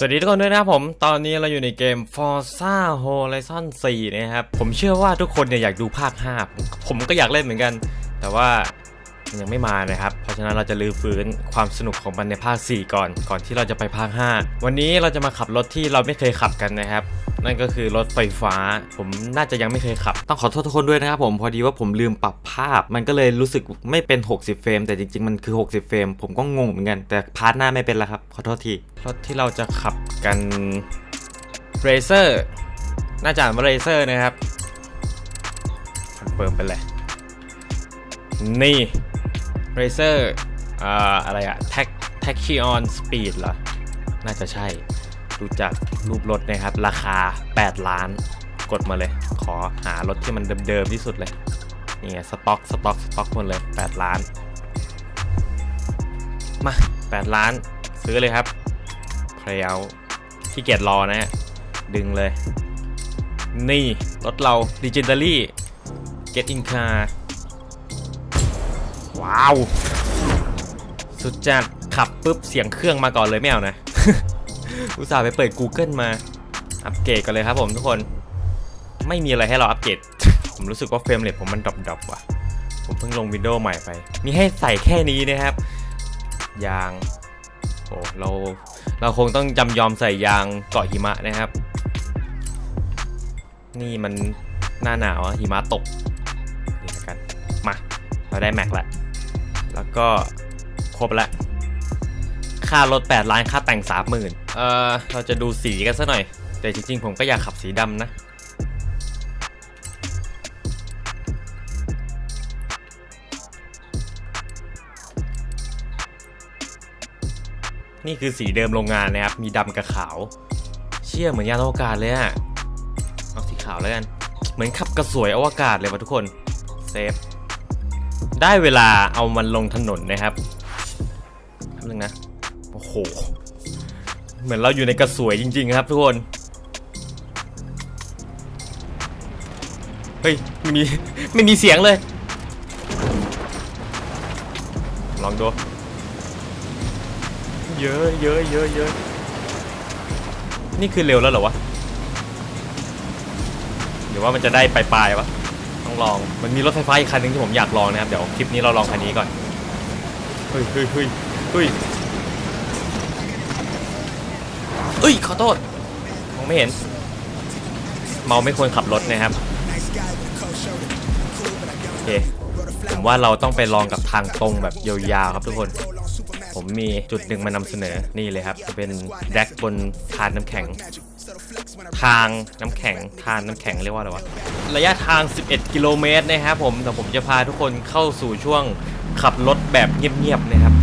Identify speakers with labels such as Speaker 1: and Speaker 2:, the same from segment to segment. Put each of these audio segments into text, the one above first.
Speaker 1: สวัสดีทุกคนด้วยนะครับผม ตอนนี้เราอยู่ในเกม Forza Horizon 4 นะครับ ผมเชื่อว่าทุกคนเนี่ยอยากดูภาค 5 ผมก็อยากเล่นเหมือนกัน แต่ว่า มันยังไม่มานะครับ เพราะฉะนั้นเราจะลื้อฟื้นความสนุกของมันในภาค 4 ก่อน ก่อนที่เราจะไปภาค 5 วันนี้เราจะมาขับรถที่เราไม่เคยขับกันนะครับ นั่นก็คือรถไฟฟ้า ผมน่าจะยังไม่เคยขับ ต้องขอโทษทุกคนด้วยนะครับผมพอดีว่าผมลืมปรับภาพ มันก็เลยรู้สึกไม่เป็น 60 เฟรม แต่จริง ๆ มันคือ 60 เฟรม ผมก็งงเหมือนกัน แต่พาร์ทหน้าไม่เป็นแล้วครับ ขอโทษที รถที่เราจะขับกันเรเซอร์น่าจะอ่านว่าเรเซอร์นะครับคอนเฟิร์มไปเลยนี่ เรเซอร์อ่าอะไรอะแท็กแท็กคีออนสปีดเหรอ น่าจะใช่ ดูจากรูปรถนะครับ ราคา 8 ล้าน กดมาเลย ขอหารถที่มันเดิมๆที่สุดเลย นี่ไงสต็อกสต็อกสต็อกหมดเลย 8 ล้าน มา 8 ล้าน ซื้อเลยครับเพลเอาที่เกียจรอนะฮะดึงเลย นี่ รถเรา Legendary Get in car ว้าว สุดจัดขับปุ๊บเสียงเครื่องมาก่อนเลยไม่เอานะ อุตส่าห์ไปเปิด Google มา อัปเกรดกันเลยครับผมทุกคน ไม่มีอะไรให้เราอัปเกรด ผมรู้สึกว่าเฟรมเรทผมมันดรอปๆว่ะ ผมเพิ่งลงวินโดว์ใหม่ไป มีให้ใส่แค่นี้นะครับ ยาง โอ้เรา เราคงต้องจำยอมใส่ยางเกาะหิมะนะครับ นี่มันหน้าหนาวหิมะตกนี่ละกัน มา เราได้แม็กแล้ว แล้วก็ครบแล้วค่ารถ 8 ล้านค่าแต่ง 30,000เออเราจะดูสีกันซะหน่อย แต่จริงๆ ผมก็อยากขับสีดำนะ นี่คือสีเดิมโรงงานนะครับ มีดำกับขาว เชี่ยเหมือนยานอวกาศเลยอะเอาสีขาวแล้วกัน เหมือนขับกระสวยอวกาศเลยวะทุกคน เซฟ ได้เวลาเอามันลงถนนนะครับแป๊บนึงนะ โอ้โห เหมือนเราอยู่ในกระสวยจริง ๆ ครับทุกคน เฮ้ย ไม่มี ไม่มีเสียงเลย ลองดู เยอะเยอะเยอะเยอะนี่คือเร็วแล้วเหรอวะ หรือว่ามันจะได้ปลายๆวะ ลอง มันมีรถไฟฟ้าอีกคันหนึงที่ผมอยากลองนะครับ เดี๋ยวคลิปนี้เราลองคันนี้ก่อน เฮ้ยเฮ้ยเฮ้ยเฮ้ยเอ้ยขอโทษมองไม่เห็น เมาไม่ควรขับรถนะครับโอเคผมว่าเราต้องไปลองกับทางตรงแบบยาวๆครับทุกคน ผมมีจุดหนึ่งมานำเสนอนี่เลยครับจะเป็นแดกบนทานน้ำแข็ง ทางน้ำแข็งทานน้ำแข็งเรียกว่าอะไรวะระยะทาง 11 กิโลเมตรนะครับผมแต่ผมจะพาทุกคนเข้าสู่ช่วงขับรถแบบเงียบๆนะครับ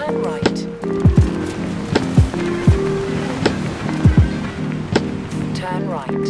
Speaker 2: turn right. Turn right.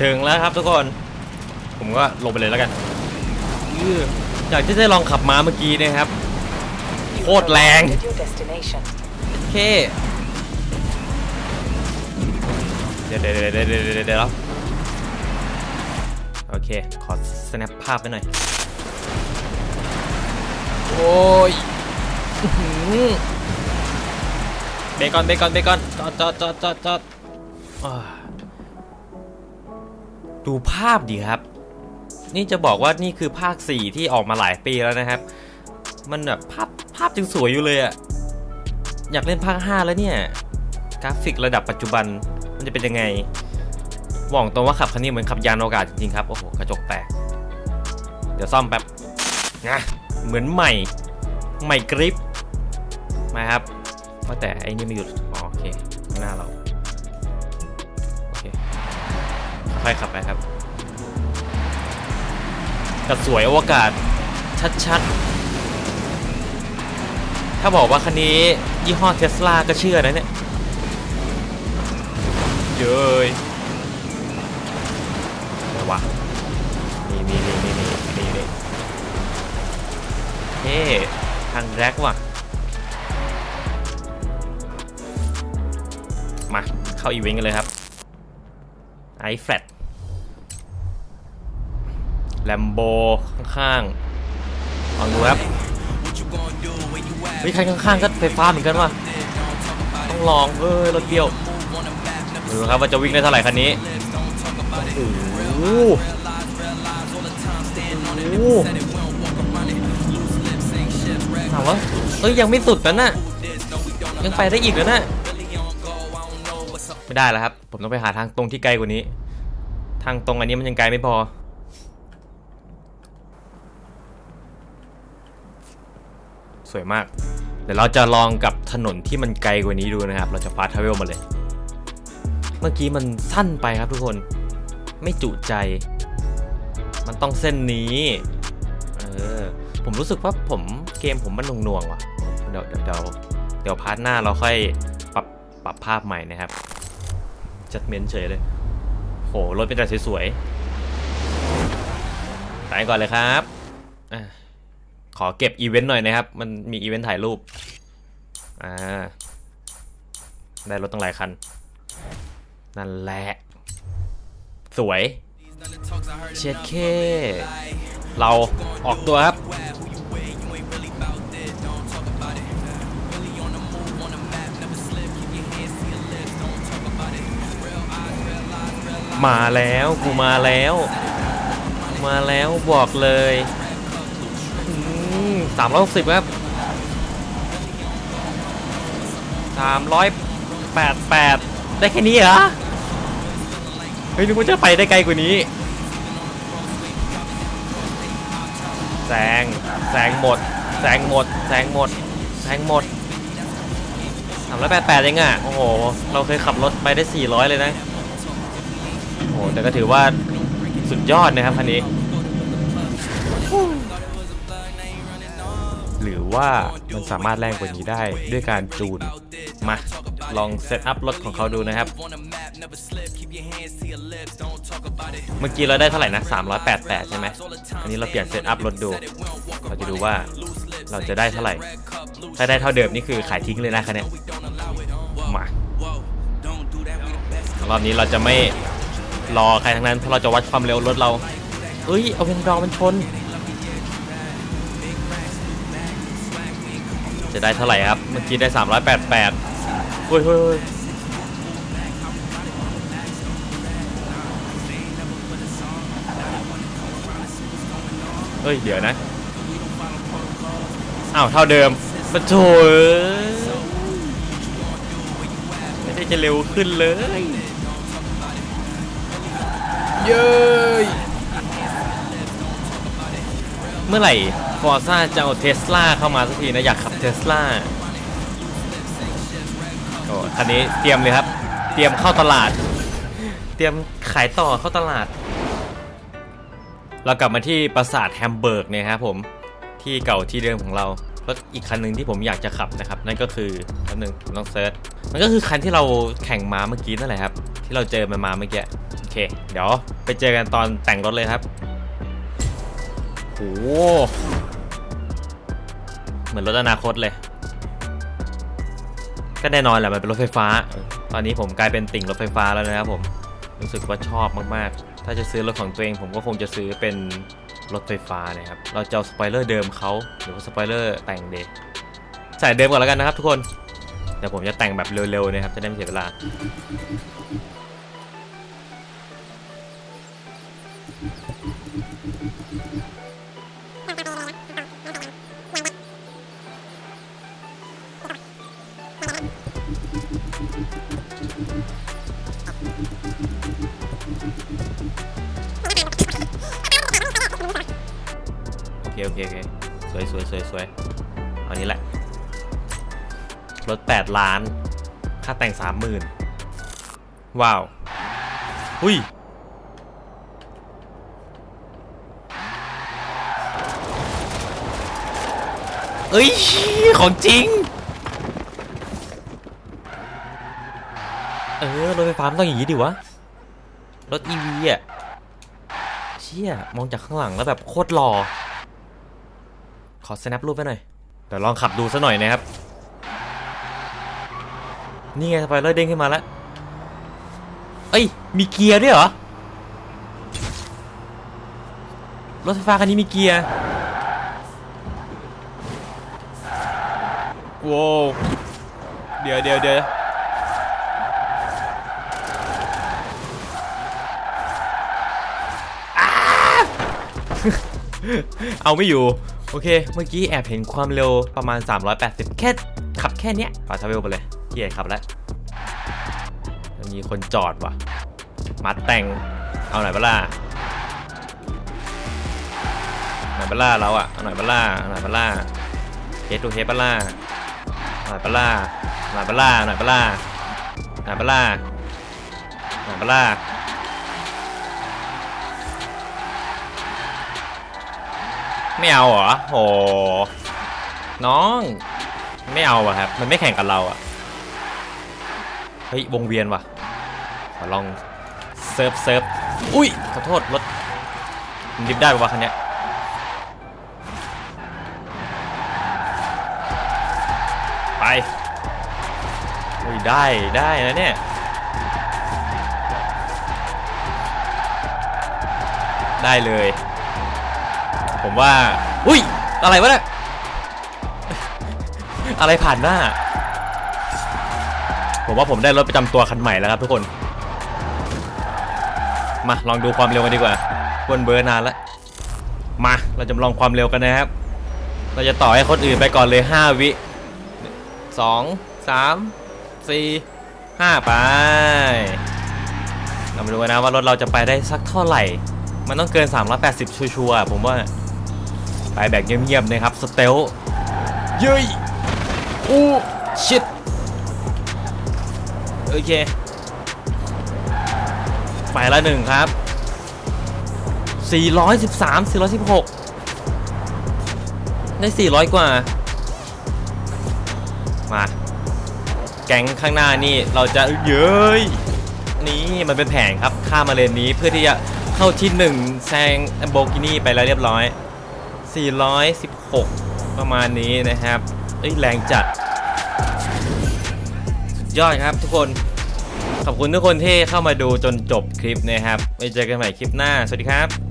Speaker 1: ถึงแล้วครับทุกคน ผมก็ลงไปเลยแล้วกันอื้ออยากที่ได้ลองขับม้าเมื่อกี้นะครับ
Speaker 2: You
Speaker 1: Hốt
Speaker 2: have
Speaker 1: làng.
Speaker 2: arrived at your destination.
Speaker 1: โอเค เดี๋ยวเดี๋ยวเดี๋ยวเดี๋ยวเดี๋ยวเดี๋ยวเดี๋ยวโอเค ขอ snap ภาพไปหน่อย โอ้ยเบรกอนเบรกอนเบรกอนจอดจอดจอดจอดจอดดูภาพดีครับ นี่จะบอกว่านี่คือภาค 4 ที่ออกมาหลายปีแล้วนะครับ มันแบบภาพภาพจึงสวยอยู่เลยอะอยากเล่นภาค 5 แล้วเนี่ย กราฟิกระดับปัจจุบัน จะเป็นยังไงบอกตรงว่าขับคันนี้เหมือนขับยานอวกาศจริงๆครับ โอ้โห กระจกแตก เดี๋ยวซ่อมแป๊บนะเหมือนใหม่ ใหม่กริปมาครับว่าแต่ไอ้นี่ไม่หยุดอ๋อโอเค หน้าเรา โอเค ค่อยขับไปครับกระสวยอวกาศชัดๆ ถ้าบอกว่าคันนี้ยี่ห้อเทสลาก็เชื่อนะเนี่ย เย้ยอะไรวะนี่นี่นี่นี่นี่นี่นี่เฮ้ทางแร็กว่ะ มา เข้าอีเวนต์กันเลยครับไอแฟลตแลมโบข้างๆลองดูครับเฮ้ยคันข้างๆก็ไฟฟ้าเหมือนกันว่ะต้องลองเอ้ยรถเบี้ยว ดูครับว่าจะวิ่งได้เท่าไหร่คันนี้โอ้โหโอ้โหถามว่าเอ้ยยังไม่สุดนะน่ะยังไปได้อีกแล้วนะไม่ได้แล้วครับ ผมต้องไปหาทางตรงที่ไกลกว่านี้ ทางตรงอันนี้มันยังไกลไม่พอสวยมาก เดี๋ยวเราจะลองกับถนนที่มันไกลกว่านี้ดูนะครับ เราจะฟาสทาวเวลมาเลย เมื่อกี้มันสั้นไปครับทุกคน ไม่จุใจ มันต้องเส้นนี้ เออ ผมรู้สึกว่าผมเกมผมมันหน่วงๆว่ะ เดี๋ยวเดี๋ยวเดี๋ยวเดี๋ยวพาร์ทหน้าเราค่อยปรับปรับภาพใหม่นะครับ จัดเมนเฉยเลย โห รถเป็นแต่สวยๆไปก่อนเลยครับอขอเก็บอีเวนต์หน่อยนะครับ มันมีอีเวนต์ถ่ายรูป อ่า ได้รถตั้งหลายคัน นั่นแหละ สวย เช็ดเค เราออกตัวครับมาแล้วกูมาแล้ว มาแล้วบอกเลยสามร้อยหกสิบครับสามร้อยแปดแปดได้แค่นี้เหรอ ฮ้ยนึกว่าจะไปได้ไกลกว่านี้แซงแซงหมดแซงหมดแซงหมดแซงหมดสามร้อยแปดแปดเองอะโอ้โห เราเคยขับรถไปได้สี่ร้อยเลยนะ โอ้โห แต่ก็ถือว่าสุดยอดนะครับคันนี้ หรือว่ามันสามารถแรงกว่านี้ได้ด้วยการจูน มา ลองเซตอัพรถของเขาดูนะครับ เมื่อกี้เราได้เท่าไหร่นะ 388 ใช่ไหมอันนี้เราเปลี่ยนเซตอัพรถดู เราจะดูว่าเราจะได้เท่าไหร่ ถ้าได้เท่าเดิมนี่คือขายทิ้งเลยนะคันเนี้ยมารอบนี้เราจะไม่รอใครทั้งนั้น เพราะเราจะวัดความเร็วรถเราเอ้ย เอาเวนดรอมันชน จะได้เท่าไหร่ครับ เมื่อกี้ได้ 388 เฮ้ยเฮ้ยเฮ้ยเฮ้ย เดี๋ยวนะ อ้าว เท่าเดิมปะโถเอ้ยไม่ได้จะเร็วขึ้นเลย เย้ย เมื่อไหร่ฟอร์ซ่าจะเอาเทสลาเข้ามาสักทีนะ อยากขับเทสลา โอ้คันนี้เตรียมเลยครับ เตรียมเข้าตลาด เตรียมขายต่อเข้าตลาด เรากลับมาที่ปราสาทแฮมเบิร์กเนี่ยครับผมที่เก่าที่เดิมของเรารถอีกคันหนึ่งที่ผมอยากจะขับนะครับ นั่นก็คือคันหนึ่งผมต้องเซิร์ชมันก็คือคันที่เราแข่งมาเมื่อกี้นั่นแหละครับ ที่เราเจอมันมาเมื่อกี้โอเค เดี๋ยวไปเจอกันตอนแต่งรถเลยครับโอ้โหเหมือนรถอนาคตเลย ก็แน่นอนแหละมันเป็นรถไฟฟ้า ตอนนี้ผมกลายเป็นติ่งรถไฟฟ้าแล้วนะครับผมรู้สึกว่าชอบมากๆ ถ้าจะซื้อรถของตัวเองผมก็คงจะซื้อเป็นรถไฟฟ้านะครับ เราจะเอาสปอยเลอร์เดิมเขาหรือว่าสปอยเลอร์แต่งเดย์ใส่เดิมก่อนแล้วกันนะครับทุกคน เดี๋ยวผมจะแต่งแบบเร็วๆนะครับจะได้ไม่เสียเวลาโสวยสวยสวยสวยเอานี้แหละรถ8ล้าน ค่าแต่ง 30,000 ว้าว หุยเอ้ย ของจริง เออ รถไฟฟ้ามันต้องอย่างนี้ดิวะ รถ EV อะ เชี่ย มองจากข้างหลังแล้วแบบโคตรหล่อ ขอ snap รูปไปหน่อยเดี๋ยวลองขับดูซะหน่อยนะครับ นี่ไงสไปเลอร์เด้งขึ้นมาแล้ว เอ้ย มีเกียร์ด้วยเหรอ รถไฟฟ้าคันนี้มีเกียร์โว้วเดี๋ยวเดี๋ยวเดี๋ยวอ้าเอาไม่อยู่ โอเค เมื่อกี้แอบเห็นความเร็วประมาณ 380 แค่ขับแค่เนี้ยปาทาเวลไปเลยเที่ยขับแล้วมีคนจอดว่ะมัดแต่ง เอาหน่อยเปล่าหน่อยเปล่าเราอะเอาหน่อยเปล่าเอาหน่อยเปล่าเฮดทูเฮดเปะล่าหน่อยเปะล่าหน่อยเปะล่าหน่อยเปะล่าหน่อยเปะล่าหน่อยเปล่า ไม่เอาเหรอโหน้อง ไม่เอาอะครับ มันไม่แข่งกับเราอะเฮ้ยวงเวียนว่ะขอลองเซิร์ฟเซิร์ฟอุ้ยขอโทษรถมันดิฟได้ปะวะคันเนี้ยไปอุ้ยได้ได้นะเนี่ยได้เลย ผมว่า อุ้ย อะไรวะเนี่ย อะไรผ่านหน้า ผมว่าผมได้รถประจำตัวคันใหม่แล้วครับทุกคน มาลองดูความเร็วกันดีกว่าวนเบอร์นานแล้ว มา เราจะลองความเร็วกันนะครับ เราจะต่อให้คนอื่นไปก่อนเลย 5 วิสองสามสี่ห้าไป เรามาดูกันนะว่ารถเราจะไปได้สักเท่าไหร่ มันต้องเกิน 380 ชัวร์ผมว่า ไปแบบเงียบๆนะครับสเตลเย้ยอู้ชิดโอเค ไปละหนึ่งครับ 413 416 ได้ 400 กว่า มา แก๊งข้างหน้านี่เราจะเย้ยนี่มันเป็นแผนครับ ข้ามมาเลนนี้เพื่อที่จะเข้าที่หนึ่งแซงโบกินี่ไปแล้วเรียบร้อย 416 ประมาณนี้นะครับเอ้ยแรงจัดสุดยอดครับทุกคน ขอบคุณทุกคนที่เข้ามาดูจนจบคลิปนะครับไว้เจอกันใหม่คลิปหน้า สวัสดีครับ